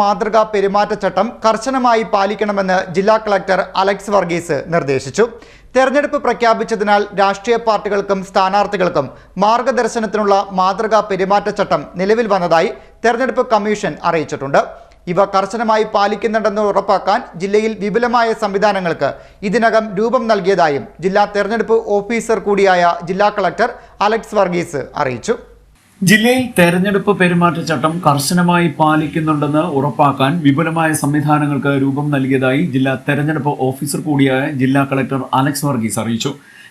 മാതൃകാ പെരുമാറ്റച്ചട്ടം കർശനമായി പാലിക്കണമെന്ന് ജില്ലാ കളക്ടർ അലക്സ് വർഗീസ് നിർദ്ദേശിച്ചു. തെരഞ്ഞെടുപ്പ് പ്രഖ്യാപിച്ചതിനാൽ രാഷ്ട്രീയ പാർട്ടികൾക്കും സ്ഥാനാർത്ഥികൾക്കും മാർഗദർശനത്തിനുള്ള മാതൃകാ പെരുമാറ്റച്ചട്ടം നിലവിൽ വന്നതായി തെരഞ്ഞെടുപ്പ് കമ്മീഷൻ അറിയിച്ചിട്ടുണ്ട്. ഇവ കർശനമായി പാലിക്കുന്നുണ്ടെന്ന് ഉറപ്പാക്കാൻ ജില്ലയിൽ വിപുലമായ സംവിധാനങ്ങൾക്ക് ഇതിനകം രൂപം നൽകിയതായും ജില്ലാ തെരഞ്ഞെടുപ്പ് ഓഫീസർ കൂടിയായ ജില്ലാ കളക്ടർ അലക്സ് വർഗീസ് അറിയിച്ചു. ജില്ലയിൽ തെരഞ്ഞെടുപ്പ് പെരുമാറ്റച്ചട്ടം കർശനമായി പാലിക്കുന്നുണ്ടെന്ന് ഉറപ്പാക്കാൻ വിപുലമായ സംവിധാനങ്ങൾക്ക് രൂപം നൽകിയതായി ജില്ലാ തെരഞ്ഞെടുപ്പ് ഓഫീസർ കൂടിയായ ജില്ലാ കളക്ടർ അലക്സ് വർഗീസ് അറിയിച്ചു.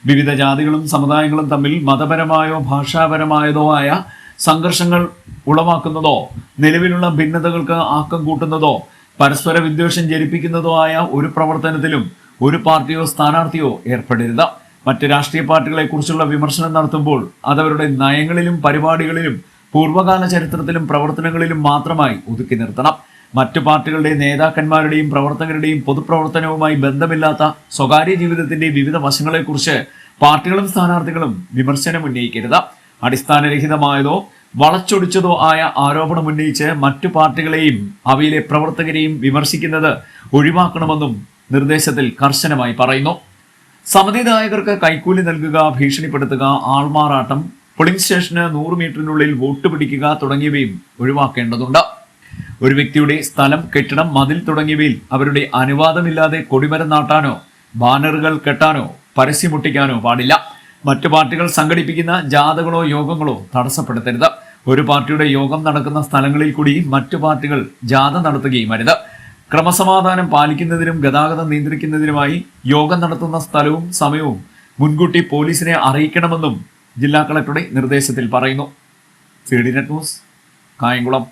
വിവിധ ജാതികളും സമുദായങ്ങളും തമ്മിൽ മതപരമായോ ഭാഷാപരമായതോ ആയ സംഘർഷങ്ങൾ ഉളവാക്കുന്നതോ നിലവിലുള്ള ഭിന്നതകൾക്ക് ആക്കം കൂട്ടുന്നതോ പരസ്പര വിദ്വേഷം ജനിപ്പിക്കുന്നതോ ആയ ഒരു പ്രവർത്തനത്തിലും ഒരു പാർട്ടിയോ സ്ഥാനാർത്ഥിയോ ഏർപ്പെടരുത്. മറ്റ് രാഷ്ട്രീയ പാർട്ടികളെക്കുറിച്ചുള്ള വിമർശനം നടത്തുമ്പോൾ അതവരുടെ നയങ്ങളിലും പരിപാടികളിലും പൂർവകാല ചരിത്രത്തിലും പ്രവർത്തനങ്ങളിലും മാത്രമായി ഒതുക്കി നിർത്തണം. മറ്റു പാർട്ടികളുടെ നേതാക്കന്മാരുടെയും പ്രവർത്തകരുടെയും പൊതുപ്രവർത്തനവുമായി ബന്ധമില്ലാത്ത സ്വകാര്യ ജീവിതത്തിന്റെ വിവിധ വശങ്ങളെക്കുറിച്ച് പാർട്ടികളും സ്ഥാനാർത്ഥികളും വിമർശനം ഉന്നയിക്കരുത്. അടിസ്ഥാനരഹിതമായതോ വളച്ചൊടിച്ചതോ ആയ ആരോപണം ഉന്നയിച്ച് മറ്റു പാർട്ടികളെയും അവയിലെ പ്രവർത്തകരെയും വിമർശിക്കുന്നത് ഒഴിവാക്കണമെന്നും നിർദ്ദേശത്തിൽ കർശനമായി പറയുന്നു. സമിതിദായകർക്ക് കൈക്കൂലി നൽകുക ഭീഷണിപ്പെടുത്തുക ആൾമാറാട്ടം പോളിംഗ് സ്റ്റേഷന് നൂറ് മീറ്ററിനുള്ളിൽ വോട്ട് പിടിക്കുക തുടങ്ങിയവയും ഒഴിവാക്കേണ്ടതുണ്ട്. ഒരു വ്യക്തിയുടെ സ്ഥലം കെട്ടിടം മതിൽ തുടങ്ങിയവയിൽ അവരുടെ അനുവാദമില്ലാതെ കൊടിമരം നാട്ടാനോ ബാനറുകൾ കെട്ടാനോ പരസ്യമൊട്ടിക്കാനോ പാടില്ല. മറ്റു പാർട്ടികൾ സംഘടിപ്പിക്കുന്ന ജാഥകളോ യോഗങ്ങളോ തടസ്സപ്പെടുത്തരുത്. ഒരു പാർട്ടിയുടെ യോഗം നടക്കുന്ന സ്ഥലങ്ങളിൽ കൂടി മറ്റു പാർട്ടികൾ ജാഥ നടത്തുകയും അരുത്. ക്രമസമാധാനം പാലിക്കുന്നതിനും ഗതാഗതം നിയന്ത്രിക്കുന്നതിനുമായി യോഗം നടത്തുന്ന സ്ഥലവും സമയവും മുൻകൂട്ടി പോലീസിനെ അറിയിക്കണമെന്നും ജില്ലാ കളക്ടറുടെ നിർദ്ദേശത്തിൽ പറയുന്നു. C D net news Kayamkulam.